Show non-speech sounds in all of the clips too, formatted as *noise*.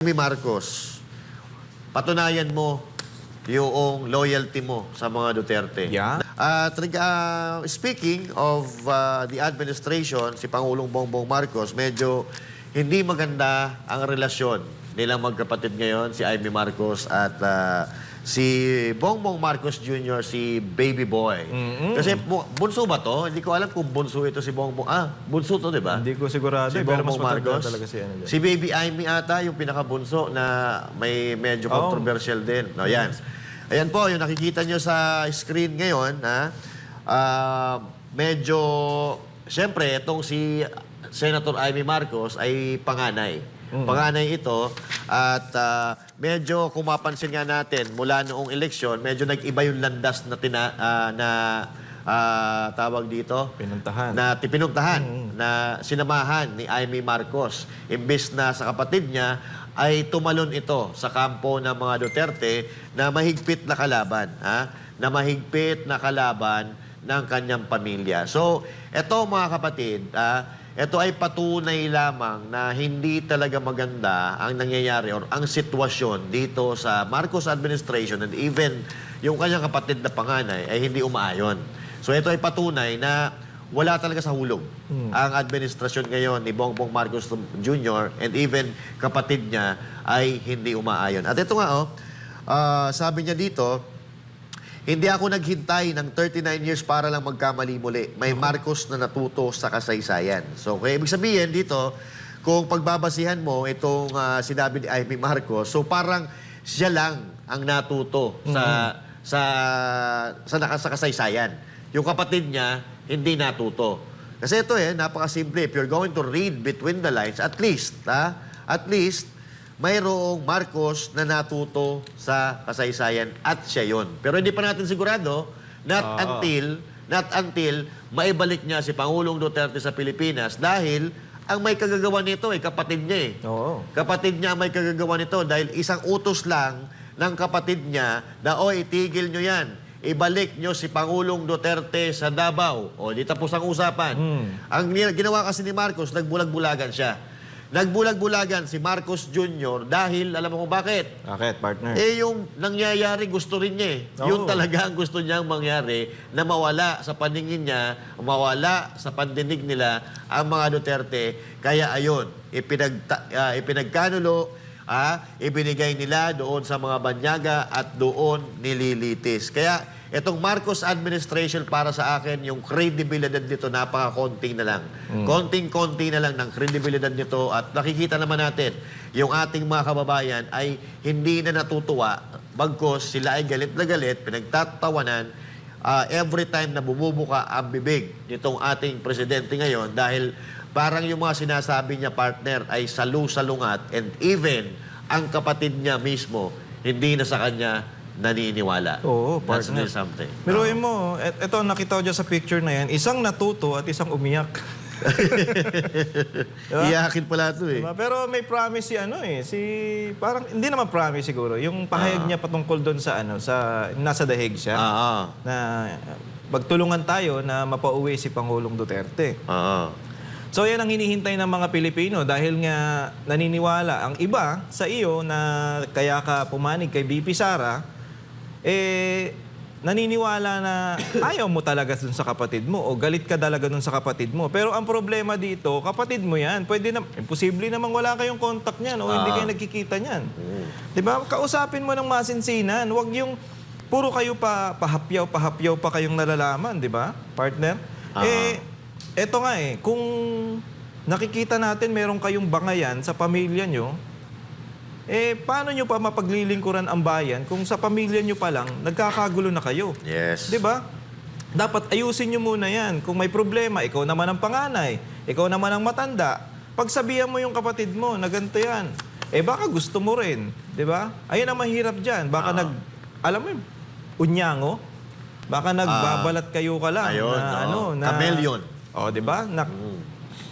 Amy Marcos, patunayan mo yung loyalty mo sa mga Duterte. Yeah. At ah, speaking of ah, the administration, si Pangulong Bongbong Marcos, medyo hindi maganda ang relasyon nilang magkapatid ngayon, si Amy Marcos at ah, si Bongbong Marcos Jr., si Baby Boy. Kasi bu- bunso ba to? Hindi ko alam kung bunso ito si Bongbong. Ah, bunso to, di ba? Hindi ko sigurado, Si eh, Bongbong Marcos. talaga si ano. Si Baby Amy ata, yung pinakabunso na may medyo Oh. controversial din. No, yan. Ayan po, yung nakikita nyo sa screen ngayon, ha? Ah, medyo, siyempre, itong si Senator Amy Marcos ay panganay. Mm. Panganay ito at ah, medyo kung mapansin nga natin mula noong eleksyon, medyo nag-iba yung landas na, tina, ah, na ah, tawag dito Pinuntahan. na tipinuntahan na sinamahan ni Amy Marcos. Imbes na sa kapatid niya ay tumalon ito sa kampo ng mga Duterte na mahigpit na kalaban. Ha? Na mahigpit na kalaban ng kanyang pamilya. So, ito mga kapatid, ah, ito ay patunay lamang na hindi talaga maganda ang nangyayari or ang sitwasyon dito sa Marcos administration and even yung kanyang kapatid na panganay ay hindi umaayon. So ito ay patunay na wala talaga sa hulog ang administrasyon ngayon ni Bongbong Marcos Jr. and even kapatid niya ay hindi umaayon. At ito nga oh, ah, sabi niya dito, hindi ako naghintay ng 39 years para lang magkamali muli. May Marcos na natuto sa kasaysayan. So, kaya ibig sabihin dito, kung pagbabasihan mo itong ah, sinabi ni Amy Marcos, so parang siya lang ang natuto sa sa sa, naka- sa kasaysayan. Yung kapatid niya hindi natuto. Kasi ito eh, napakasimple. If you're going to read between the lines, at least, ha? At least, mayroong Marcos na natuto sa kasaysayan at siya yon. Pero hindi pa natin sigurado, not Ah. until, not until maibalik niya si Pangulong Duterte sa Pilipinas dahil ang may kagagawa nito ay kapatid niya eh. Oo. Kapatid niya ang may kagagawa nito dahil isang utos lang ng kapatid niya na, oy, tigil nyo yan. Ibalik nyo si Pangulong Duterte sa Davao. O, di tapos ang usapan. Ang ni- ginawa kasi ni Marcos, nagbulag-bulagan siya. Nagbulag-bulagan si Marcos Jr. dahil, alam mo kung bakit? Bakit, partner? Eh, yung nangyayari, gusto rin niya eh. Oo. Yun talaga ang gusto niyang mangyari na mawala sa paningin niya, mawala sa pandinig nila ang mga Duterte. Kaya ayun, ipinagta, ah, ipinagkanulo, ah, ibinigay nila doon sa mga banyaga at doon nililitis. Kaya itong Marcos administration para sa akin, yung credibility nito napaka-konti na lang. Konting-konti na lang ng credibility nito. At nakikita naman natin, yung ating mga kababayan ay hindi na natutuwa. Bagkos sila ay galit na galit, pinagtatawanan ah, every time na bumubuka ang bibig nitong ating presidente ngayon dahil parang yung mga sinasabi niya partner ay salu-salungat and even ang kapatid niya mismo hindi na sa kanya naniniwala. Oo, That's partner. really something. Biruin mo, et, eto nakita ko dyan sa picture na yan, isang natuto at isang umiyak. *laughs* Diba? Iyakin pala ito eh. Diba? Pero may promise si ano eh, si parang hindi naman promise siguro, yung pahayag niya patungkol doon sa ano, sa nasa dahig siya Oo. na uh, magtulungan tayo na mapauwi si Pangulong Duterte. Oo. So yan ang hinihintay ng mga Pilipino dahil nga naniniwala ang iba sa iyo na kaya ka pumanig kay BP Sara, eh naniniwala na ayaw mo talaga dun sa kapatid mo o galit ka talaga dun sa kapatid mo. Pero ang problema dito, kapatid mo yan. Pwede na, imposible namang wala kayong contact niyan o hindi Ah. kayo nagkikita niyan. Di ba? Kausapin mo ng masinsinan. Huwag yung puro kayo pa pahapyaw, pahapyaw pa kayong nalalaman, di ba? Partner? Ah. Eh, eto nga eh, kung nakikita natin meron kayong bangayan sa pamilya nyo, eh, paano nyo pa mapaglilingkuran ang bayan kung sa pamilya nyo pa lang, nagkakagulo na kayo? Yes. Di ba? Dapat ayusin nyo muna yan. Kung may problema, ikaw naman ang panganay, ikaw naman ang matanda, pagsabihan mo yung kapatid mo na ganito yan. Eh baka gusto mo rin, di ba? Ayun ang mahirap dyan. Baka nag, alam mo yun, unyango, baka nagbabalat kayo ka lang. Ayun, na, ano, na, Chameleon. O, di ba? Na,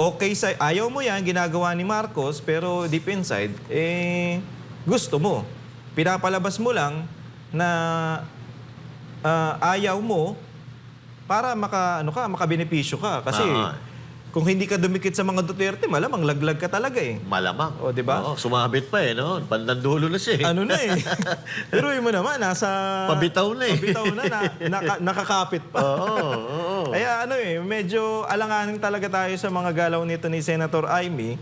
okay sa ayaw mo yan ginagawa ni Marcos pero deep inside eh gusto mo pinapalabas mo lang na ah, ayaw mo para maka ano ka makabenepisyo ka kasi Ah. Kung hindi ka dumikit sa mga Duterte, malamang laglag ka talaga eh. Malamang. O, di ba? Oo, sumabit pa eh, no? Pandandulo na siya eh. Ano na eh. *laughs* Pero yun mo naman, nasa... Pabitaw na eh. Pabitaw na, na naka- nakakapit pa. Oo, oo. Kaya ano eh, medyo alanganin talaga tayo sa mga galaw nito ni Senator Amy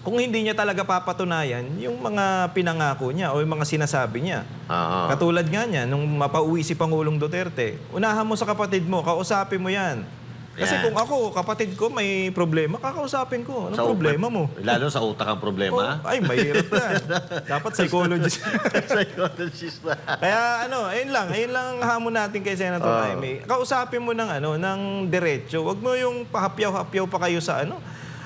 kung hindi niya talaga papatunayan yung mga pinangako niya o yung mga sinasabi niya. Oo. Katulad nga niya, nung mapauwi si Pangulong Duterte, unahan mo sa kapatid mo, kausapin mo yan. Kasi Yan. kung ako, kapatid ko may problema, kakausapin ko. Anong Sa- problema mo? Lalo sa utak ang Oh, problema. ay, mahirap yan. *laughs* Dapat psychologist. *laughs* Psychologist na. Kaya ano, ayun lang, ayun lang ang hamon natin kay Senator Ah. Jaime. Kausapin mo ng ano, ng diretso. Huwag mo yung pahapyaw-hapyaw pa kayo sa ano.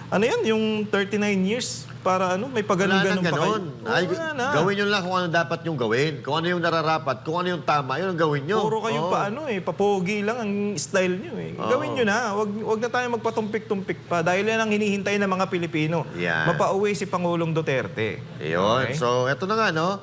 Ano yan, yung 39 years para ano, may paganon-ganon pa kayo. Oo, Ay, wala na. Gawin nyo lang kung ano dapat yung gawin. Kung ano yung nararapat, kung ano yung tama, yun ang gawin nyo. Puro kayo Oo. pa ano eh, papogi lang ang style nyo eh. Gawin nyo na. Wag, wag na tayo magpatumpik-tumpik pa dahil yan ang hinihintay ng mga Pilipino. Yan. Mapauwi si Pangulong Duterte. Ayun. Okay? So, eto na nga, no?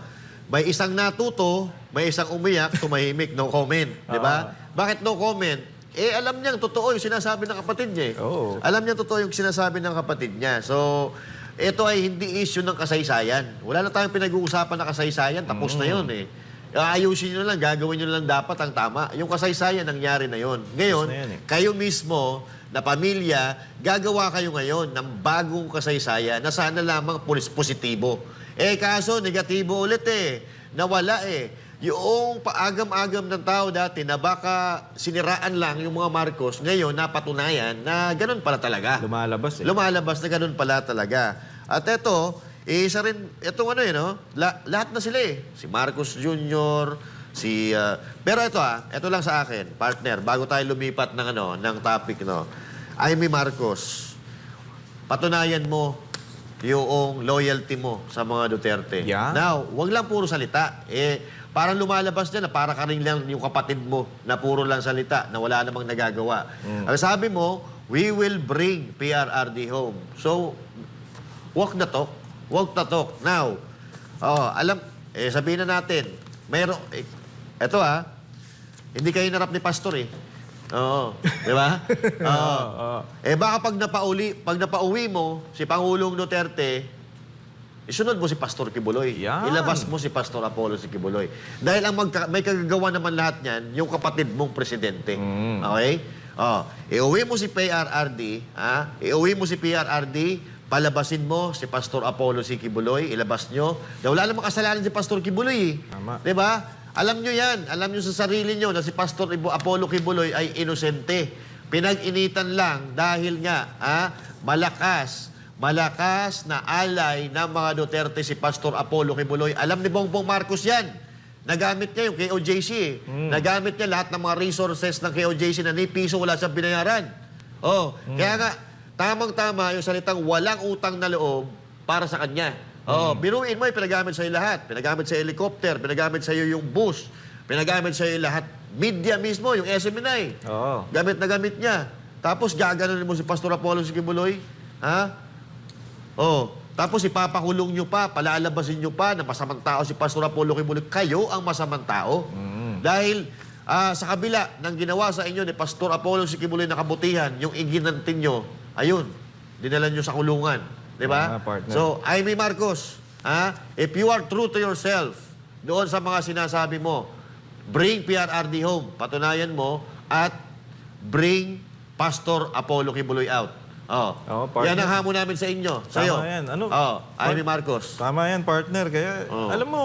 May isang natuto, may isang umiyak, tumahimik, no comment. Di ba? Bakit no comment? Eh, alam niyang totoo yung sinasabi ng kapatid niya. eh. Oo. Alam niya totoo yung sinasabi ng kapatid niya. So, ito ay hindi issue ng kasaysayan. Wala na tayong pinag-uusapan na kasaysayan. Tapos na yun eh. Ayusin nyo lang, gagawin nyo lang dapat ang tama. Yung kasaysayan, nangyari na yun. Ngayon, na yun eh. kayo mismo na pamilya, gagawa kayo ngayon ng bagong kasaysayan na sana lamang positibo. Eh kaso, negatibo ulit eh. Nawala eh. Yung paagam-agam ng tao dati na baka siniraan lang yung mga Marcos, ngayon napatunayan na ganun pala talaga. Lumalabas eh. Lumalabas na ganun pala talaga. At eto, eh, isa rin, etong ano eh, no? La- lahat na sila eh. Si Marcos Jr., si... ah, pero ito ah, ito lang sa akin, partner, bago tayo lumipat ng ano, ng topic, no? Amy Marcos, patunayan mo yung loyalty mo sa mga Duterte. Yeah. Now, wag lang puro salita. Eh, parang lumalabas dyan na para ka rin lang yung kapatid mo na puro lang salita, na wala namang nagagawa. Ang sabi mo, we will bring PRRD home. So, walk the talk. Walk the talk. Now, oh, alam, eh, sabihin na natin, mayroon, eh, eto ah, hindi kayo narap ni Pastor eh. Oo. Di ba? *laughs* Oo. Eh baka pag napauli, pag napauwi mo si Pangulong Duterte, isunod mo si Pastor Kibuloy. Yan. Ilabas mo si Pastor Apollo si Kibuloy. Dahil ang magka, may kagagawa naman lahat niyan, yung kapatid mong presidente. Okay? Oh, iuwi mo si PRRD, ha? Iuwi mo si PRRD, palabasin mo si Pastor Apollo si Kibuloy, ilabas nyo. Na wala namang kasalanan si Pastor Kibuloy. eh. Tama. 'Di ba? Alam nyo yan. Alam nyo sa sarili nyo na si Pastor Ibo Apollo Kibuloy ay inosente. Pinag-initan lang dahil nga, ah, malakas, malakas na alay ng mga Duterte si Pastor Apollo Kibuloy. Alam ni Bongbong Marcos yan. Nagamit niya yung KOJC. eh. Nagamit niya lahat ng mga resources ng KOJC na ni piso wala siyang binayaran. Oh, kaya nga, tamang-tama yung salitang walang utang na loob para sa kanya. Oh, biruin mo, pinagamit sa'yo lahat. Pinagamit sa helicopter, pinagamit sa'yo yung bus, pinagamit sa'yo lahat. Media mismo, yung SMNI. Oo. Gamit na gamit niya. Tapos gaganon mo si Pastor Apollo si Kibuloy. Ha? Oh, tapos ipapakulong nyo pa, palalabasin nyo pa na masamang tao si Pastor Apollo Kibuloy. Kayo ang masamang tao. Dahil ah, sa kabila ng ginawa sa inyo ni Pastor Apollo si Kibuloy na kabutihan, yung iginantin nyo, ayun, dinala nyo sa kulungan. Di ba? Ah. So, Amy Marcos, ha? if you are true to yourself, doon sa mga sinasabi mo, bring PRRD home, patunayan mo, at bring Pastor Apollo Kibuloy out. Oh. Oo, partner. Yan ang hamon namin sa inyo. Tama yan. Ano? Oh, Amy Marcos. Tama yan, partner. Kaya, Oo. alam mo,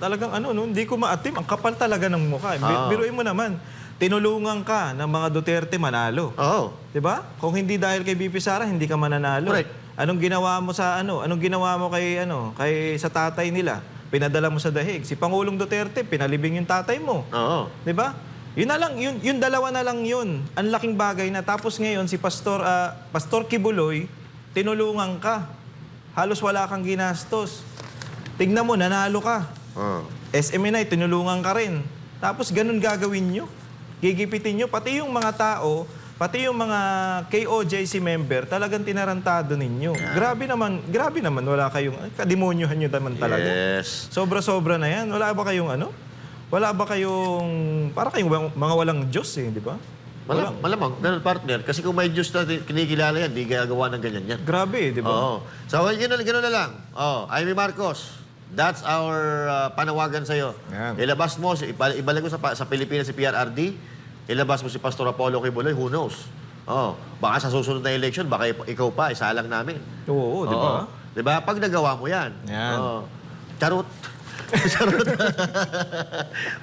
talagang ano, no, hindi ko maatim. Ang kapal talaga ng mukha. Bi- Oo. Biruin mo naman, tinulungan ka ng mga Duterte manalo. Oo. 'Di ba? Kung hindi dahil kay BP Sara, hindi ka mananalo. Correct. Anong ginawa mo sa ano? Anong ginawa mo kay ano, kay sa tatay nila? Pinadala mo sa dahig. Si Pangulong Duterte, pinalibing yung tatay mo. Oo. 'Di ba? Yun na lang, yun, yun dalawa na lang yun. Ang laking bagay na tapos ngayon si Pastor ah, Pastor Kibuloy, tinulungan ka. Halos wala kang ginastos. Tignan mo, nanalo ka. Oo. SMNI, tinulungan ka rin. Tapos ganun gagawin nyo. Gigipitin nyo. Pati yung mga tao, pati yung mga KOJC member, talagang tinarantado ninyo. Grabe naman, grabe naman. Wala kayong, ay, kadimonyohan nyo naman talaga. Yes. Sobra-sobra na yan. Wala ba kayong ano? Wala ba kayong, para kayong mga walang Diyos eh, di ba? Malam, malamang, ganun partner. Kasi kung may Diyos na kinikilala yan, di gagawa ng ganyan yan. Grabe, di ba? Oo. So, well, gano'n, gano'n na lang. Oh, Amy Marcos, that's our uh, panawagan sa'yo. Yan. Ilabas mo, si- ibal- ibalik mo sa, pa- sa Pilipinas si PRRD, ilabas mo si Pastor Apollo Kibuloy, who knows? Oh, baka sa susunod na election, baka ikaw pa, isalang namin. Oo, di ba? Oo. Di ba? Pag nagawa mo yan. Yan. Oo. Charot. Charot. *laughs*